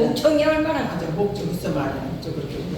맞아. 목청이 얼마나 가죠? 목좀 있어 말이야. 목좀 그렇게.